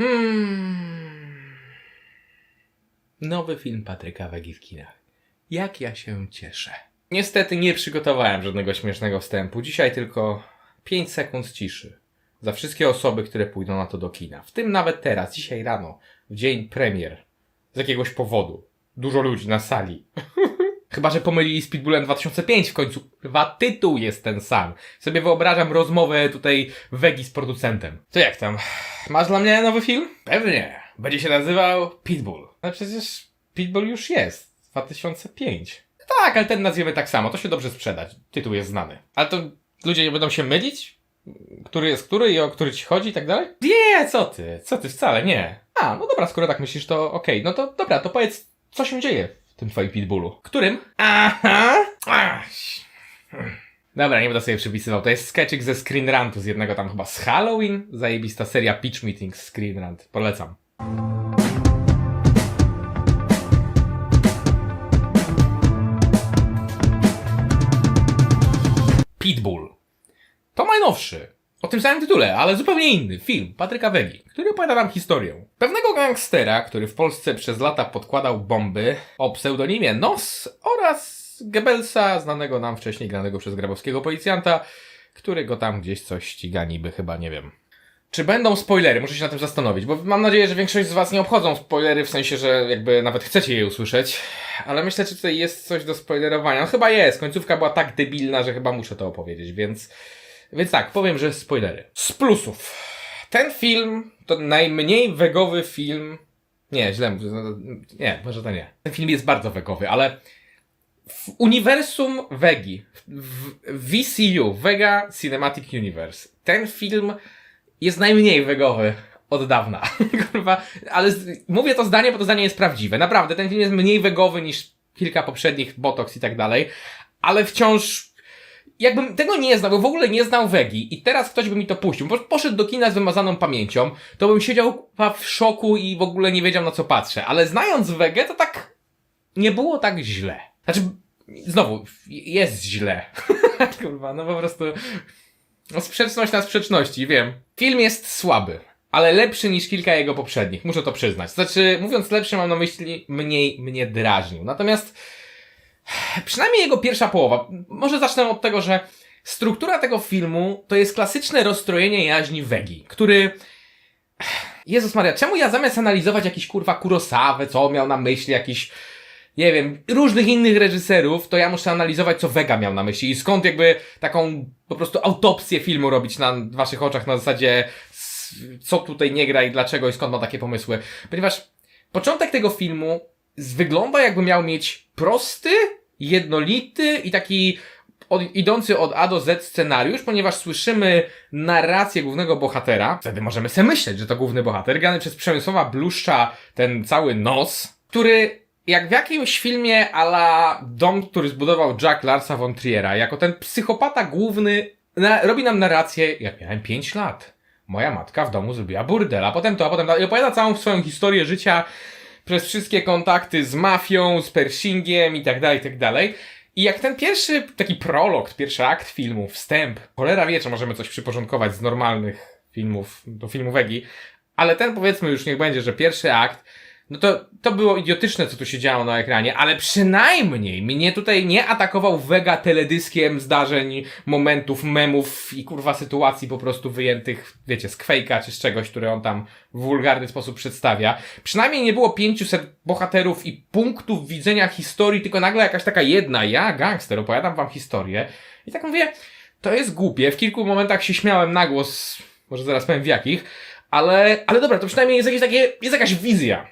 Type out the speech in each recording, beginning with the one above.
Hmm. Nowy film Patryka Wegi w kinach. Jak ja się cieszę. Niestety nie przygotowałem żadnego śmiesznego wstępu. Dzisiaj tylko 5 sekund ciszy. Za wszystkie osoby, które pójdą na to do kina. W tym nawet teraz, dzisiaj rano, w dzień premier. Z jakiegoś powodu. Dużo ludzi na sali. Chyba, że pomylili z Pitbullem 2005 w końcu. Chyba tytuł jest ten sam. Sobie wyobrażam rozmowę tutaj Wegi z producentem. To jak tam? Masz dla mnie nowy film? Pewnie. Będzie się nazywał Pitbull. Ale przecież Pitbull już jest. 2005. Tak, ale ten nazwiemy tak samo. To się dobrze sprzedać. Tytuł jest znany. Ale to ludzie nie będą się mylić? Który jest który i o który ci chodzi i tak dalej? Nie, co ty? Co ty? Wcale nie. A, no dobra, skoro tak myślisz, to okej. No to dobra, to powiedz, co się dzieje tym twoim Pitbullu. Którym? Aha! Dobra, nie będę sobie przypisywał. To jest sketchik ze Screen Rantu, z jednego tam chyba z Halloween. Zajebista seria Pitch Meeting z Screen Rant. Polecam. Pitbull. To najnowszy. O tym samym tytule, ale zupełnie inny film Patryka Wegi, który opowiada nam historię. Pewnego gangstera, który w Polsce przez lata podkładał bomby o pseudonimie Nos oraz Goebbelsa, znanego nam wcześniej granego przez grabowskiego policjanta, który go tam gdzieś coś ściga niby chyba, nie wiem. Czy będą spoilery? Muszę się na tym zastanowić, bo mam nadzieję, że większość z Was nie obchodzą spoilery, w sensie, że jakby nawet chcecie je usłyszeć, ale myślę, że tutaj jest coś do spoilerowania. No chyba jest, końcówka była tak debilna, że chyba muszę to opowiedzieć, więc... Więc tak, powiem, że spoilery. Z plusów. Ten film to najmniej wegowy film... Nie, źle mówię. no, Nie, może to nie. Ten film jest bardzo wegowy, ale w uniwersum Wegi, w VCU, Vega Cinematic Universe, ten film jest najmniej wegowy od dawna. Kurwa, ale z, mówię to zdanie, bo to zdanie jest prawdziwe. Naprawdę, ten film jest mniej wegowy niż kilka poprzednich Botox i tak dalej, ale wciąż jakbym tego nie znał, bo w ogóle nie znał Wegi i teraz ktoś by mi to puścił, bo poszedł do kina z wymazaną pamięcią, to bym siedział w szoku i w ogóle nie wiedział na co patrzę. Ale znając Wegę, to tak nie było tak źle. Znaczy, znowu, jest źle. Kurwa, no po prostu... No sprzeczność na sprzeczności, wiem. Film jest słaby, ale lepszy niż kilka jego poprzednich, muszę to przyznać. Znaczy, mówiąc lepszy, mam na myśli mniej mnie drażnił. Natomiast przynajmniej jego pierwsza połowa. Może zacznę od tego, że struktura tego filmu to jest klasyczne rozstrojenie jaźni Wegi, który... Jezus Maria, czemu ja zamiast analizować jakiś kurwa Kurosawę, co miał na myśli, jakiś nie wiem, różnych innych reżyserów, to ja muszę analizować, co Vega miał na myśli i skąd jakby taką po prostu autopsję filmu robić na waszych oczach na zasadzie co tutaj nie gra i dlaczego i skąd ma takie pomysły. Ponieważ początek tego filmu wygląda jakby miał mieć prosty, jednolity i taki od, idący od A do Z scenariusz, ponieważ słyszymy narrację głównego bohatera. Wtedy możemy sobie myśleć, że to główny bohater, grany przez Przemysława Bluszcza, ten cały nos, który jak w jakimś filmie ala Dom, który zbudował Jack Larsa von Triera, jako ten psychopata główny na, robi nam narrację, jak miałem 5 lat. Moja matka w domu zrobiła burdel, a potem to, a potem to, i opowiada całą swoją historię życia przez wszystkie kontakty z mafią, z Pershingiem i tak dalej, i tak dalej. I jak ten pierwszy taki prolog, pierwszy akt filmu, wstęp, cholera wie, czy możemy coś przyporządkować z normalnych filmów do filmu Wegi, ale ten powiedzmy już niech będzie, że pierwszy akt, no to, to było idiotyczne, co tu się działo na ekranie, ale przynajmniej mnie tutaj nie atakował Vega teledyskiem zdarzeń, momentów, memów i kurwa sytuacji po prostu wyjętych, wiecie, z kwejka czy z czegoś, które on tam w wulgarny sposób przedstawia. Przynajmniej nie było 500 bohaterów i punktów widzenia historii, tylko nagle jakaś taka jedna, ja gangster, opowiadam wam historię. I tak mówię, to jest głupie. W kilku momentach się śmiałem na głos, może zaraz powiem w jakich, ale, ale dobra, to przynajmniej jest jakieś takie, jest jakaś wizja.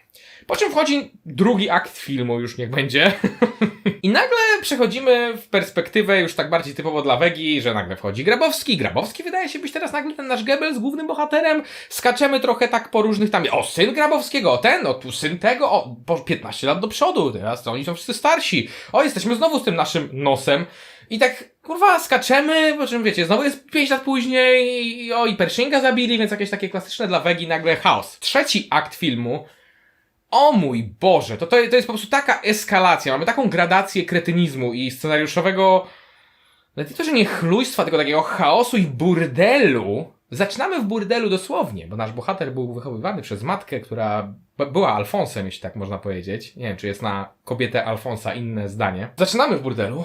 Po czym wchodzi drugi akt filmu, już niech będzie. I nagle przechodzimy w perspektywę już tak bardziej typowo dla Wegi, że nagle wchodzi Grabowski. Grabowski wydaje się być teraz nagle ten nasz Gebel z głównym bohaterem. Skaczemy trochę tak po różnych tam. O, syn Grabowskiego, o ten, o tu syn tego, o, po 15 lat do przodu, teraz to oni są wszyscy starsi. O, jesteśmy znowu z tym naszym nosem. I tak, kurwa, skaczemy, po czym wiecie, znowu jest 5 lat później i o, i Pershinga zabili, więc jakieś takie klasyczne dla Wegi nagle chaos. Trzeci akt filmu o mój Boże, to, to, to jest po prostu taka eskalacja. Mamy taką gradację kretynizmu i scenariuszowego, nawet nie to, że nie chlujstwa, tylko takiego chaosu i burdelu, Zaczynamy w burdelu dosłownie, bo nasz bohater był wychowywany przez matkę, która była Alfonsem, jeśli tak można powiedzieć. Nie wiem, czy jest na kobietę Alfonsa inne zdanie. Zaczynamy w burdelu.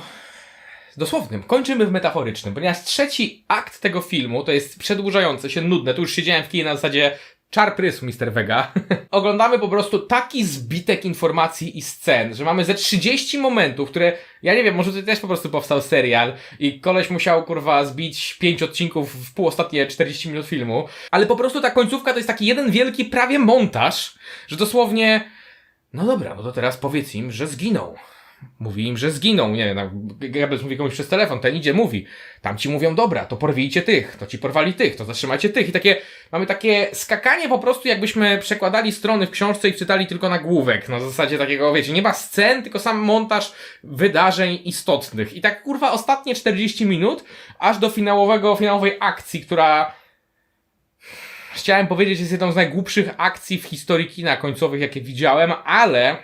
Dosłownym, kończymy w metaforycznym, ponieważ trzeci akt tego filmu to jest przedłużające się, nudne. Tu już siedziałem w kinie na zasadzie czar prysł, Mr. Vega. Oglądamy po prostu taki zbitek informacji i scen, że mamy ze 30 momentów, które, ja nie wiem, może to też po prostu powstał serial i koleś musiał, kurwa, zbić 5 odcinków w pół ostatnie 40 minut filmu, ale po prostu ta końcówka to jest taki jeden wielki prawie montaż, że dosłownie, no dobra, no to teraz powiedz im, że zginął. Mówi im, że zginął, nie wiem, tam Goebbels mówi komuś przez telefon, ten idzie, mówi. Tam ci mówią, dobra, to porwijcie tych, to ci porwali tych, to zatrzymajcie tych. I takie, mamy takie skakanie po prostu, jakbyśmy przekładali strony w książce i czytali tylko nagłówek. Na zasadzie takiego, wiecie, nie ma scen, tylko sam montaż wydarzeń istotnych. I tak, kurwa, ostatnie 40 minut, aż do finałowego, finałowej akcji, która chciałem powiedzieć, jest jedną z najgłupszych akcji w historii kina końcowych, jakie widziałem, ale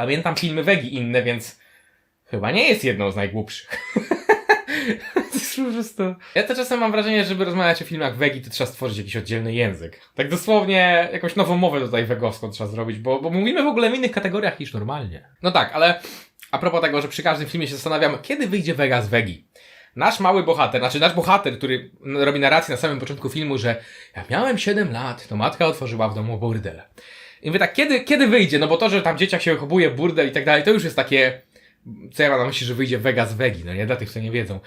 pamiętam filmy Wegi inne, więc chyba nie jest jedną z najgłupszych. to jest po prostu... Ja to czasem mam wrażenie, że żeby rozmawiać o filmach Wegi, to trzeba stworzyć jakiś oddzielny język. Tak dosłownie jakąś nową mowę tutaj wegowską trzeba zrobić, bo, bo mówimy w ogóle w innych kategoriach niż normalnie. No tak, ale a propos tego, że przy każdym filmie się zastanawiam, kiedy wyjdzie Vega z Wegi. Nasz mały bohater, znaczy nasz bohater, który robi narrację na samym początku filmu, że jak miałem 7 lat, to matka otworzyła w domu burdel. I mówię tak, kiedy, kiedy wyjdzie? No bo to, że tam dzieciak się wychowuje, burdel i tak dalej, to już jest takie, co ja mam na myśli, że wyjdzie Vega z Wegi, no nie, dla tych, co nie wiedzą.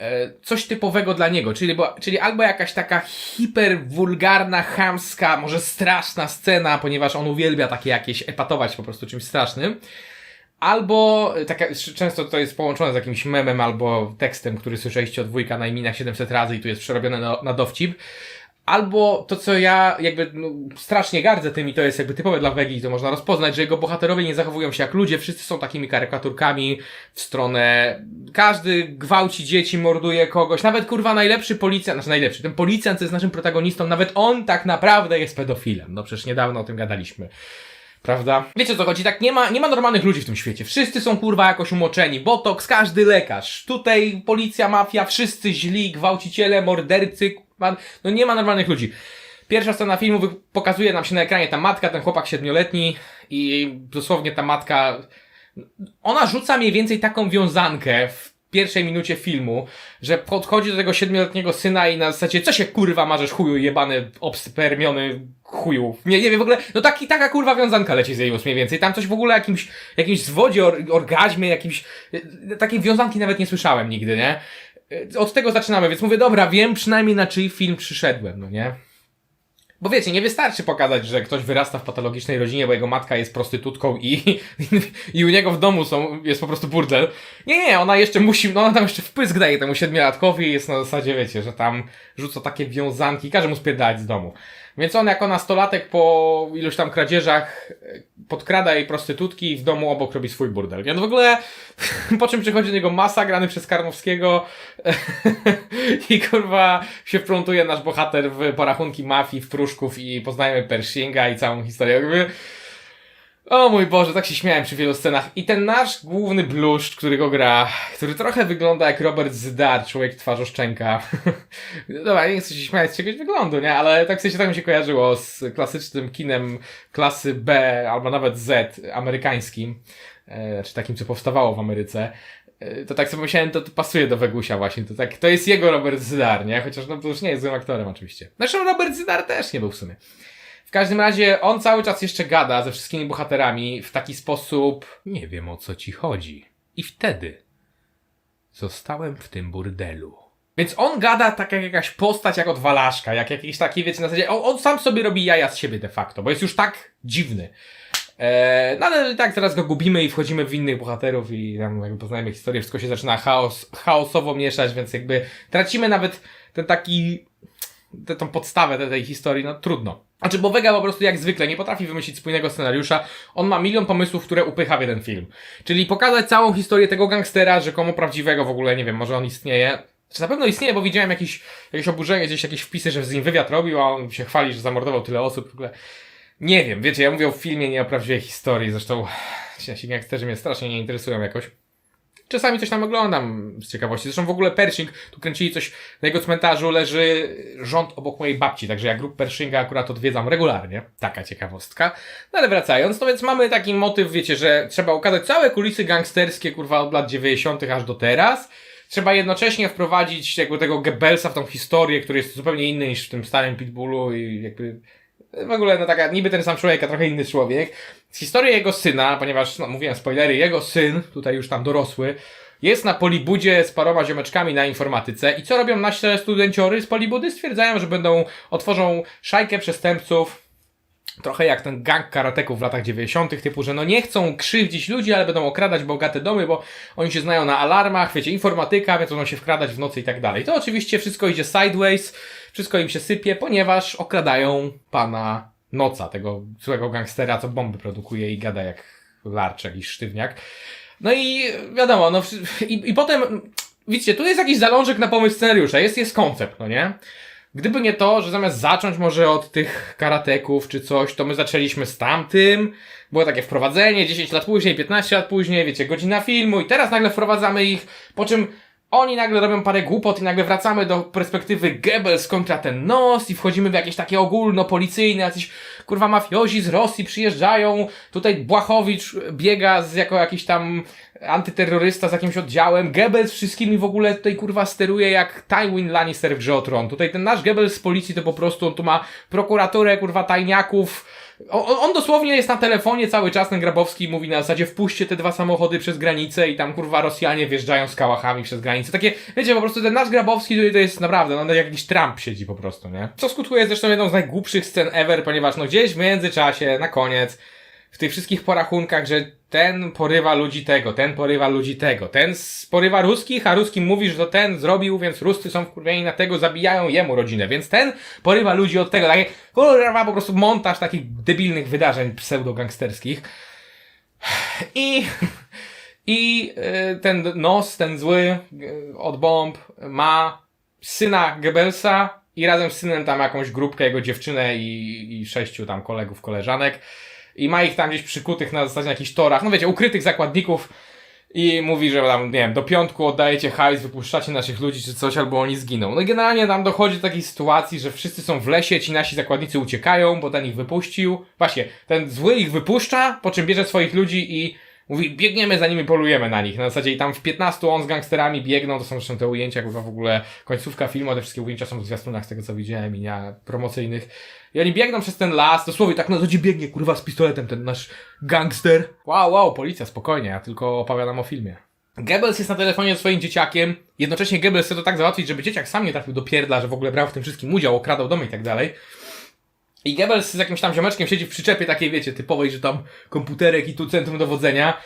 E, Coś typowego dla niego, czyli, bo, czyli albo jakaś taka hiperwulgarna, chamska, może straszna scena, ponieważ on uwielbia takie jakieś epatować po prostu czymś strasznym, Albo taka, często to jest połączone z jakimś memem albo tekstem, który słyszeliście od dwójka na iminach 700 razy i tu jest przerobione na, na dowcip. Albo to, co ja jakby no, strasznie gardzę tym i to jest jakby typowe dla Wegi, to można rozpoznać, że jego bohaterowie nie zachowują się jak ludzie, wszyscy są takimi karykaturkami w stronę, każdy gwałci dzieci, morduje kogoś, nawet kurwa najlepszy policjant, znaczy najlepszy, ten policjant, co jest naszym protagonistą, nawet on tak naprawdę jest pedofilem. No przecież niedawno o tym gadaliśmy. Prawda? Wiecie o co chodzi? Tak nie ma, nie ma normalnych ludzi w tym świecie. Wszyscy są kurwa jakoś umoczeni. Botox, każdy lekarz. Tutaj policja, mafia, wszyscy źli, gwałciciele, mordercy. No nie ma normalnych ludzi. Pierwsza scena filmu pokazuje nam się na ekranie ta matka, ten chłopak siedmioletni i dosłownie ta matka ona rzuca mniej więcej taką wiązankę w pierwszej minucie filmu, że podchodzi do tego siedmioletniego syna i na zasadzie, co się kurwa marzesz chuju jebany, obspermiony chuju. Nie, nie wiem, w ogóle, no taki, taka kurwa wiązanka leci z jej ust mniej więcej. Tam coś w ogóle jakimś, jakimś zwodzie, or, orgazmie, jakimś, e, takiej wiązanki nawet nie słyszałem nigdy, nie? E, Od tego zaczynamy, więc mówię, dobra, wiem przynajmniej na czyj film przyszedłem, no nie? Bo wiecie, nie wystarczy pokazać, że ktoś wyrasta w patologicznej rodzinie, bo jego matka jest prostytutką i, i u niego w domu są, jest po prostu burdel. Nie, nie, ona jeszcze musi, no ona tam jeszcze wpysk daje temu siedmiolatkowi i jest na zasadzie, wiecie, że tam rzuca takie wiązanki, każe mu spierdalać z domu. Więc on jako nastolatek po iluś tam kradzieżach e, podkrada jej prostytutki i w domu obok robi swój burdel. Więc w ogóle po czym przychodzi do niego masa grany przez Karnowskiego i kurwa się wplątuje nasz bohater w porachunki mafii, w i poznajemy Pershinga i całą historię. Jakby... O mój Boże, tak się śmiałem przy wielu scenach. I ten nasz główny bluszcz, który go gra, który trochę wygląda jak Robert Zdar, człowiek twarzoszczęka. Dobra, nie chcę się śmiać z czegoś wyglądu, nie? Ale tak w sensie tak mi się kojarzyło z klasycznym kinem klasy B albo nawet Z amerykańskim. E, czy takim, co powstawało w Ameryce. E, To tak sobie myślałem, to, to pasuje do Wegusia właśnie. To, tak, to jest jego Robert Zydar, nie? Chociaż no to już nie jest złym aktorem oczywiście. Zresztą Robert Zydar też nie był w sumie. W każdym razie on cały czas jeszcze gada ze wszystkimi bohaterami w taki sposób. Nie wiem o co ci chodzi. I wtedy zostałem w tym burdelu. Więc on gada tak jak jakaś postać, jak odwalaszka, jak jakiś taki, wiecie, na zasadzie, on, on sam sobie robi jaja z siebie de facto, bo jest już tak dziwny. Eee, no ale tak teraz go gubimy i wchodzimy w innych bohaterów i tam jakby poznajemy historię, wszystko się zaczyna chaos, chaosowo mieszać, więc jakby tracimy nawet ten taki, tę tą podstawę tej, tej historii, no trudno. Znaczy, bo Vega po prostu jak zwykle nie potrafi wymyślić spójnego scenariusza. On ma milion pomysłów, które upycha w jeden film. Czyli pokazać całą historię tego gangstera, rzekomo prawdziwego w ogóle, nie wiem, może on istnieje. Czy na pewno istnieje, bo widziałem jakieś, jakieś oburzenie, gdzieś jakieś wpisy, że z nim wywiad robił, a on się chwali, że zamordował tyle osób. W ogóle nie wiem, wiecie, ja mówię o filmie, nie o prawdziwej historii. Zresztą nasi gangsterzy mnie strasznie nie interesują jakoś. czasami coś tam oglądam z ciekawości. Zresztą w ogóle Pershing, tu kręcili coś, na jego cmentarzu leży rząd obok mojej babci, także ja grup Pershinga akurat odwiedzam regularnie. Taka ciekawostka. No ale wracając, no więc mamy taki motyw, wiecie, że trzeba ukazać całe kulisy gangsterskie, kurwa, od lat 90. aż do teraz. Trzeba jednocześnie wprowadzić jakby tego Goebbelsa w tą historię, który jest zupełnie inny niż w tym starym Pitbullu i jakby w ogóle no taka niby ten sam człowiek, a trochę inny człowiek. Z historii jego syna, ponieważ no mówiłem spoilery, jego syn, tutaj już tam dorosły, jest na Polibudzie z paroma ziomeczkami na informatyce i co robią nasze studenciory z Polibudy? Stwierdzają, że będą, otworzą szajkę przestępców, trochę jak ten gang karateków w latach 90., typu, że no nie chcą krzywdzić ludzi, ale będą okradać bogate domy, bo oni się znają na alarmach, wiecie, informatyka, więc będą się wkradać w nocy i tak dalej. To oczywiście wszystko idzie sideways, wszystko im się sypie, ponieważ okradają pana Noca, tego złego gangstera, co bomby produkuje i gada jak larcz, jakiś sztywniak. No i wiadomo, no i, i potem, widzicie, tu jest jakiś zalążek na pomysł scenariusza, jest, jest koncept, no nie? Gdyby nie to, że zamiast zacząć może od tych karateków czy coś, to my zaczęliśmy z tamtym. Było takie wprowadzenie, 10 lat później, 15 lat później, wiecie, godzina filmu i teraz nagle wprowadzamy ich, po czym oni nagle robią parę głupot i nagle wracamy do perspektywy Goebbels kontra ten nos i wchodzimy w jakieś takie ogólnopolicyjne, jacyś kurwa mafiozi z Rosji przyjeżdżają, tutaj Błachowicz biega z jako jakiś tam antyterrorysta z jakimś oddziałem, Goebbels wszystkimi w ogóle tutaj kurwa steruje jak Tywin Lannister w Grze o Tron. Tutaj ten nasz Goebbels z policji to po prostu on tu ma prokuraturę kurwa tajniaków, on, on dosłownie jest na telefonie cały czas, ten Grabowski mówi na zasadzie wpuśćcie te dwa samochody przez granicę i tam kurwa Rosjanie wjeżdżają z kałachami przez granicę. Takie, wiecie, po prostu ten nasz Grabowski tutaj to jest naprawdę, no jak jakiś Trump siedzi po prostu, nie? Co skutkuje zresztą jedną z najgłupszych scen ever, ponieważ no gdzieś w międzyczasie, na koniec, w tych wszystkich porachunkach, że ten porywa ludzi tego, ten porywa ludzi tego, ten porywa ruskich, a ruskim mówi, że to ten zrobił, więc Ruscy są wkurwieni na tego, zabijają jemu rodzinę, więc ten porywa ludzi od tego, takie kurwa po prostu montaż takich debilnych wydarzeń pseudo-gangsterskich. I, i y, ten nos, ten zły y, od bomb ma syna Goebbelsa i razem z synem tam jakąś grupkę, jego dziewczynę i, i sześciu tam kolegów, koleżanek i ma ich tam gdzieś przykutych na zasadzie na jakichś torach, no wiecie, ukrytych zakładników i mówi, że tam, nie wiem, do piątku oddajecie hajs, wypuszczacie naszych ludzi czy coś, albo oni zginą. No i generalnie tam dochodzi do takiej sytuacji, że wszyscy są w lesie, ci nasi zakładnicy uciekają, bo ten ich wypuścił. Właśnie, ten zły ich wypuszcza, po czym bierze swoich ludzi i mówi, biegniemy za nimi, polujemy na nich. Na zasadzie i tam w 15 on z gangsterami biegną, to są zresztą te ujęcia, kurwa w ogóle końcówka filmu, te wszystkie ujęcia są w zwiastunach z tego co widziałem i nie promocyjnych. I oni biegną przez ten las, dosłownie tak na zasadzie biegnie, kurwa, z pistoletem ten nasz gangster. Wow, wow, policja, spokojnie, ja tylko opowiadam o filmie. Goebbels jest na telefonie ze swoim dzieciakiem, jednocześnie Goebbels chce to tak załatwić, żeby dzieciak sam nie trafił do pierdla, że w ogóle brał w tym wszystkim udział, okradał domy i tak dalej. I Goebbels z jakimś tam ziomeczkiem siedzi w przyczepie takiej, wiecie, typowej, że tam komputerek i tu centrum dowodzenia.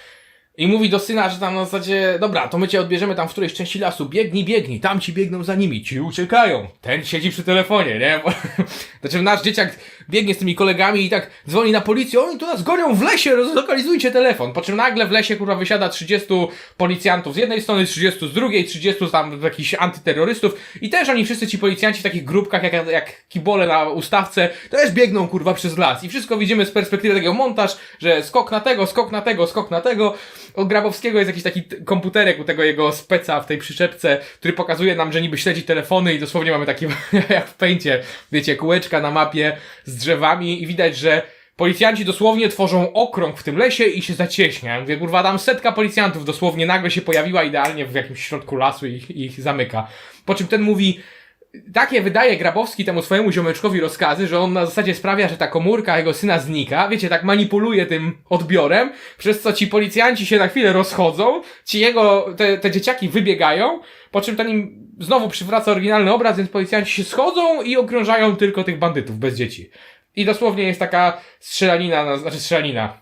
I mówi do syna, że tam na zasadzie, dobra, to my cię odbierzemy tam w którejś części lasu, biegnij, biegnij, tam ci biegną za nimi, ci uciekają. Ten siedzi przy telefonie, nie? Bo, znaczy nasz dzieciak biegnie z tymi kolegami i tak dzwoni na policję, oni tu nas gonią w lesie, rozlokalizujcie telefon. Po czym nagle w lesie, kurwa, wysiada 30 policjantów z jednej strony, 30 z drugiej, 30 tam jakichś antyterrorystów i też oni wszyscy ci policjanci w takich grupkach, jak, jak kibole na ustawce, też biegną, kurwa, przez las. I wszystko widzimy z perspektywy takiego montaż, że skok na tego, skok na tego, skok na tego od Grabowskiego jest jakiś taki komputerek u tego jego speca w tej przyczepce, który pokazuje nam, że niby śledzi telefony i dosłownie mamy takie jak w pęcie, wiecie, kółeczka na mapie z drzewami i widać, że policjanci dosłownie tworzą okrąg w tym lesie i się zacieśnia. Ja mówię, kurwa, tam setka policjantów dosłownie nagle się pojawiła idealnie w jakimś środku lasu i ich, ich zamyka. Po czym ten mówi, takie wydaje Grabowski temu swojemu ziomeczkowi rozkazy, że on na zasadzie sprawia, że ta komórka jego syna znika, wiecie, tak manipuluje tym odbiorem, przez co ci policjanci się na chwilę rozchodzą, ci jego, te, te dzieciaki wybiegają, po czym ten im znowu przywraca oryginalny obraz, więc policjanci się schodzą i okrążają tylko tych bandytów bez dzieci. I dosłownie jest taka strzelanina, znaczy strzelanina.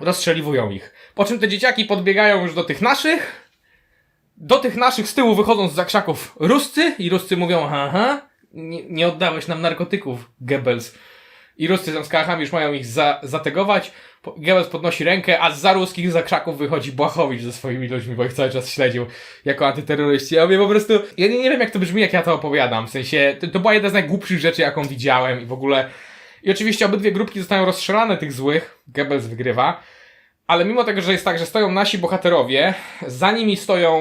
Rozstrzeliwują ich. Po czym te dzieciaki podbiegają już do tych naszych, do tych naszych z tyłu wychodzą z zakrzaków Ruscy i Ruscy mówią, aha, nie, nie oddałeś nam narkotyków, Goebbels. I Ruscy z kałachami już mają ich za, zategować. Goebbels podnosi rękę, a za ruskich zakrzaków wychodzi Błachowicz ze swoimi ludźmi, bo ich cały czas śledził jako antyterroryści. Ja mówię po prostu, ja nie, nie wiem jak to brzmi, jak ja to opowiadam. W sensie, to, to była jedna z najgłupszych rzeczy, jaką widziałem i w ogóle... I oczywiście obydwie grupki zostają rozstrzelane tych złych. Goebbels wygrywa. Ale mimo tego, że jest tak, że stoją nasi bohaterowie, za nimi stoją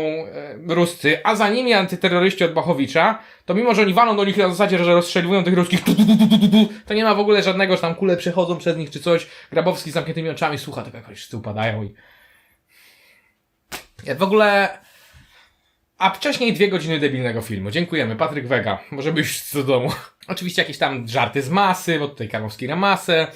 e, Ruscy, a za nimi antyterroryści od Bachowicza, to mimo, że oni walą do nich na zasadzie, że rozstrzeliwują tych ruskich, tu, tu, tu, tu, tu, tu, to nie ma w ogóle żadnego, że tam kule przechodzą przez nich czy coś. Grabowski z zamkniętymi oczami słucha, tylko jakoś wszyscy upadają i... Ja w ogóle... A wcześniej dwie godziny debilnego filmu. Dziękujemy. Patryk Wega. Może być do domu. Oczywiście jakieś tam żarty z masy, bo tutaj Karnowski na masę.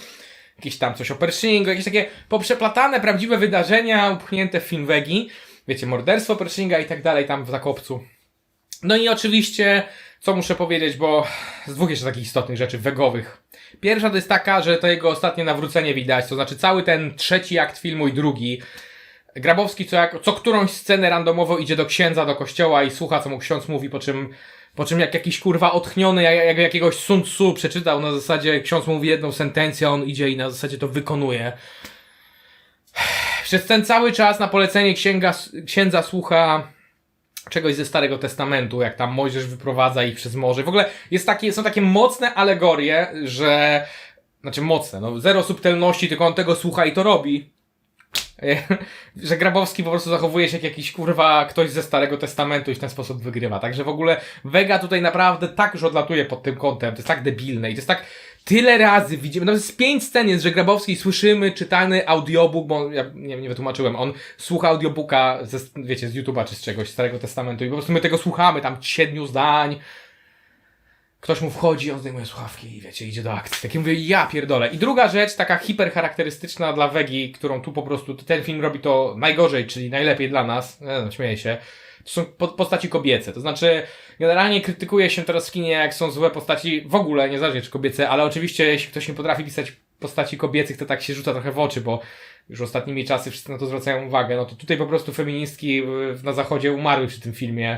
Jakieś tam coś o Pershingu, jakieś takie poprzeplatane, prawdziwe wydarzenia upchnięte w film Wegi. Wiecie, morderstwo Pershinga i tak dalej tam w Zakopcu. No i oczywiście, co muszę powiedzieć, bo z dwóch jeszcze takich istotnych rzeczy wegowych. Pierwsza to jest taka, że to jego ostatnie nawrócenie widać, to znaczy cały ten trzeci akt filmu i drugi. Grabowski co, jak, co którąś scenę randomowo idzie do księdza, do kościoła i słucha, co mu ksiądz mówi, po czym, po czym jak jakiś kurwa otchniony, jak, jak jakiegoś Sun Tzu przeczytał na zasadzie, ksiądz mówi jedną sentencję, on idzie i na zasadzie to wykonuje. Przez ten cały czas na polecenie księga, księdza słucha czegoś ze Starego Testamentu, jak tam Mojżesz wyprowadza ich przez morze. W ogóle jest takie, są takie mocne alegorie, że znaczy mocne, no zero subtelności, tylko on tego słucha i to robi. że Grabowski po prostu zachowuje się jak jakiś kurwa ktoś ze Starego Testamentu i w ten sposób wygrywa. Także w ogóle Vega tutaj naprawdę tak już odlatuje pod tym kątem. To jest tak debilne i to jest tak tyle razy widzimy, nawet z pięć scen jest, że Grabowski słyszymy czytany audiobook, bo ja nie, nie wytłumaczyłem, on słucha audiobooka ze, wiecie, z YouTube'a czy z czegoś, Starego Testamentu i po prostu my tego słuchamy, tam siedmiu zdań, ktoś mu wchodzi, on zdejmuje słuchawki i wiecie, idzie do akcji. Takie mówię, ja pierdolę. I druga rzecz, taka hipercharakterystyczna dla Wegi, którą tu po prostu, ten film robi to najgorzej, czyli najlepiej dla nas, nie no, śmieję się, to są po- postaci kobiece. To znaczy, generalnie krytykuje się teraz w kinie, jak są złe postaci, w ogóle, niezależnie czy kobiece, ale oczywiście, jeśli ktoś nie potrafi pisać postaci kobiecych, to tak się rzuca trochę w oczy, bo już ostatnimi czasy wszyscy na to zwracają uwagę. No to tutaj po prostu feministki y, na zachodzie umarły przy tym filmie.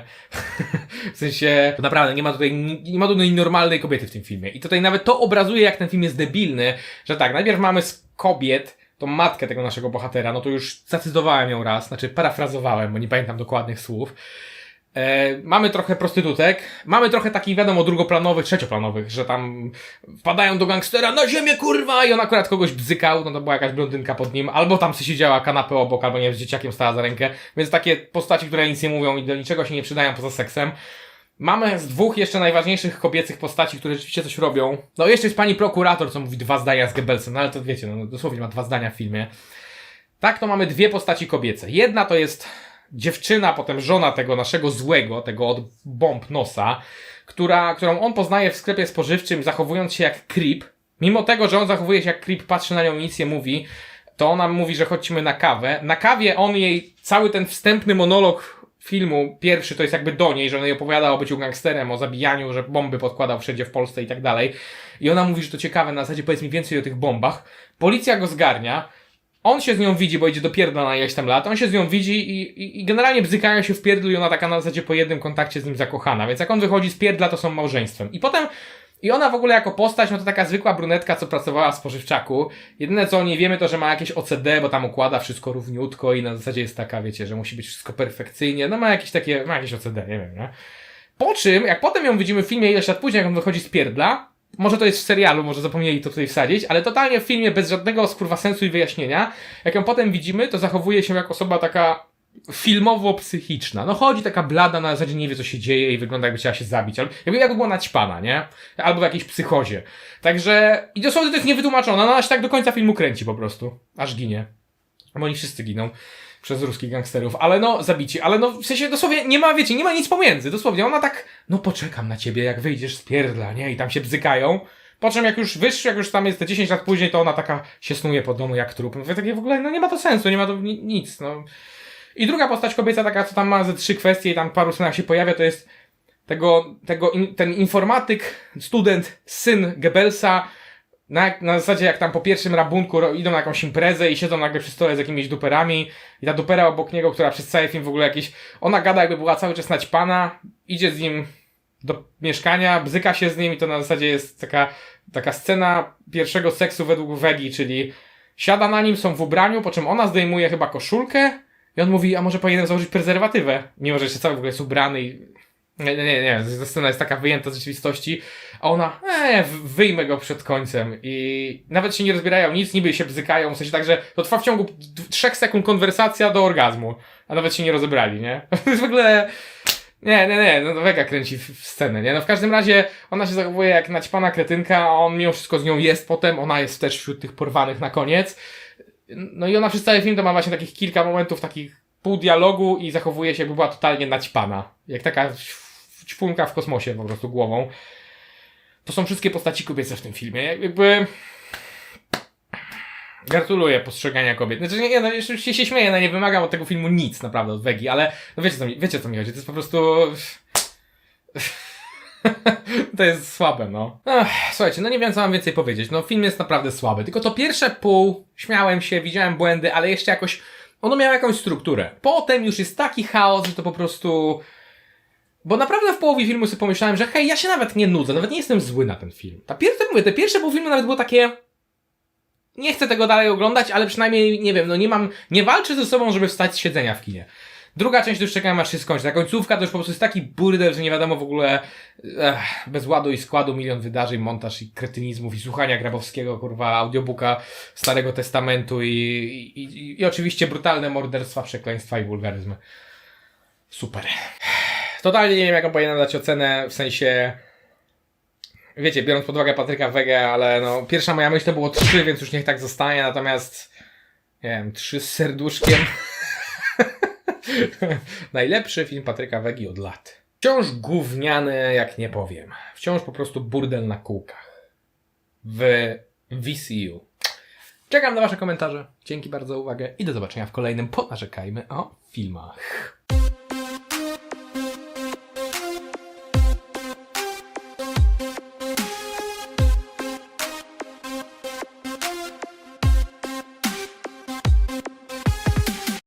w sensie, to naprawdę nie ma tutaj, nie ma tutaj normalnej kobiety w tym filmie. I tutaj nawet to obrazuje, jak ten film jest debilny, że tak, najpierw mamy z kobiet, tą matkę tego naszego bohatera, no to już zacytowałem ją raz, znaczy parafrazowałem, bo nie pamiętam dokładnych słów. E, mamy trochę prostytutek, mamy trochę takich, wiadomo, drugoplanowych, trzecioplanowych, że tam wpadają do gangstera na ziemię, kurwa, i on akurat kogoś bzykał, no to była jakaś blondynka pod nim, albo tam siedziała kanapę obok, albo nie wiem, z dzieciakiem stała za rękę, więc takie postaci, które nic nie mówią i do niczego się nie przydają poza seksem. Mamy z dwóch jeszcze najważniejszych kobiecych postaci, które rzeczywiście coś robią. No jeszcze jest pani prokurator, co mówi dwa zdania z Goebbelsem, no ale to wiecie, no dosłownie ma dwa zdania w filmie. Tak, to mamy dwie postaci kobiece. Jedna to jest dziewczyna, potem żona tego naszego złego, tego od bomb nosa, która, którą on poznaje w sklepie spożywczym, zachowując się jak creep. Mimo tego, że on zachowuje się jak creep, patrzy na nią i nic nie mówi, to ona mówi, że chodźmy na kawę. Na kawie on jej cały ten wstępny monolog filmu, pierwszy to jest jakby do niej, że on jej opowiada o byciu gangsterem, o zabijaniu, że bomby podkładał wszędzie w Polsce i tak dalej. I ona mówi, że to ciekawe, na zasadzie powiedz mi więcej o tych bombach. Policja go zgarnia, on się z nią widzi, bo idzie do pierdla na ileś tam lat, on się z nią widzi i, i, i generalnie bzykają się w pierdlu i ona taka na zasadzie po jednym kontakcie z nim zakochana, więc jak on wychodzi z pierdla, to są małżeństwem. I potem i ona w ogóle jako postać, no to taka zwykła brunetka, co pracowała w spożywczaku. Jedyne co o niej wiemy, to że ma jakieś OCD, bo tam układa wszystko równiutko i na zasadzie jest taka, wiecie, że musi być wszystko perfekcyjnie. No ma jakieś takie, ma jakieś OCD, nie wiem, nie? Po czym, jak potem ją widzimy w filmie ileś lat później, jak on wychodzi z pierdla, może to jest w serialu, może zapomnieli to tutaj wsadzić, ale totalnie w filmie bez żadnego skurwa sensu i wyjaśnienia, jak ją potem widzimy, to zachowuje się jak osoba taka filmowo-psychiczna. No chodzi taka blada, na zasadzie nie wie co się dzieje i wygląda jakby chciała się zabić. Albo jakby, jakby była naćpana, nie? Albo w jakiejś psychozie. Także, i dosłownie to jest niewytłumaczone, ona się tak do końca filmu kręci po prostu. Aż ginie. Bo oni wszyscy giną przez ruskich gangsterów, ale no, zabici, ale no, w sensie dosłownie nie ma, wiecie, nie ma nic pomiędzy, dosłownie, ona tak, no poczekam na ciebie, jak wyjdziesz z pierdla, nie, i tam się bzykają, po czym jak już wyższy, jak już tam jest te 10 lat później, to ona taka się snuje po domu jak trup, mówię takie w ogóle, no nie ma to sensu, nie ma to ni nic, no. I druga postać kobieca taka, co tam ma ze trzy kwestie i tam paru scenach się pojawia, to jest tego, tego, in, ten informatyk, student, syn Goebbelsa, na, na zasadzie jak tam po pierwszym rabunku idą na jakąś imprezę i siedzą nagle przy stole z jakimiś duperami i ta dupera obok niego, która przez cały film w ogóle jakieś, ona gada jakby była cały czas naćpana, idzie z nim do mieszkania, bzyka się z nim i to na zasadzie jest taka, taka scena pierwszego seksu według Wegi, czyli siada na nim, są w ubraniu, po czym ona zdejmuje chyba koszulkę i on mówi, a może powinienem założyć prezerwatywę, mimo że jeszcze cały w ogóle jest ubrany i Nie, nie, nie, ta scena jest taka wyjęta z rzeczywistości, a ona, eee, wyjmę go przed końcem i nawet się nie rozbierają nic, niby się bzykają, w sensie tak, że to trwa w ciągu trzech sekund konwersacja do orgazmu, a nawet się nie rozebrali, nie? To jest w ogóle... Nie, nie, nie, no Vega kręci w, w scenę, nie? No w każdym razie ona się zachowuje jak naćpana kretynka, a on mimo wszystko z nią jest potem, ona jest też wśród tych porwanych na koniec. No i ona przez cały film to ma właśnie takich kilka momentów, takich pół dialogu i zachowuje się, jakby była totalnie naćpana. Jak taka ć- ćpunka w kosmosie po prostu głową. To są wszystkie postaci kobiece w tym filmie. Jakby... Gratuluję postrzegania kobiet. Znaczy, nie, no, jeszcze się, śmieję, no nie wymagam od tego filmu nic naprawdę od Wegi, ale no wiecie co mi, wiecie co mi chodzi, to jest po prostu... to jest słabe, no. Słuchajcie, no nie wiem co mam więcej powiedzieć, no film jest naprawdę słaby, tylko to pierwsze pół, śmiałem się, widziałem błędy, ale jeszcze jakoś, ono miało jakąś strukturę. Potem już jest taki chaos, że to po prostu... Bo naprawdę w połowie filmu sobie pomyślałem, że hej, ja się nawet nie nudzę, nawet nie jestem zły na ten film. Ta pierwsze, mówię, te pierwsze pół filmu nawet było takie nie chcę tego dalej oglądać, ale przynajmniej, nie wiem, no nie mam, nie walczę ze sobą, żeby wstać z siedzenia w kinie. Druga część to już czekałem aż się skończy. Ta końcówka to już po prostu jest taki burdel, że nie wiadomo w ogóle, ech, bez ładu i składu, milion wydarzeń, montaż i kretynizmów i słuchania Grabowskiego, kurwa, audiobooka Starego Testamentu i, i, i, i oczywiście brutalne morderstwa, przekleństwa i wulgaryzmy. Super. Totalnie nie wiem, jaką powinienem dać ocenę, w sensie... Wiecie, biorąc pod uwagę Patryka Wege, ale no, pierwsza moja myśl to było trzy, więc już niech tak zostanie, natomiast nie wiem, trzy z serduszkiem. Najlepszy film Patryka Wegi od lat. Wciąż gówniany, jak nie powiem. Wciąż po prostu burdel na kółkach. W VCU. Czekam na Wasze komentarze. Dzięki bardzo za uwagę i do zobaczenia w kolejnym Ponarzekajmy o filmach.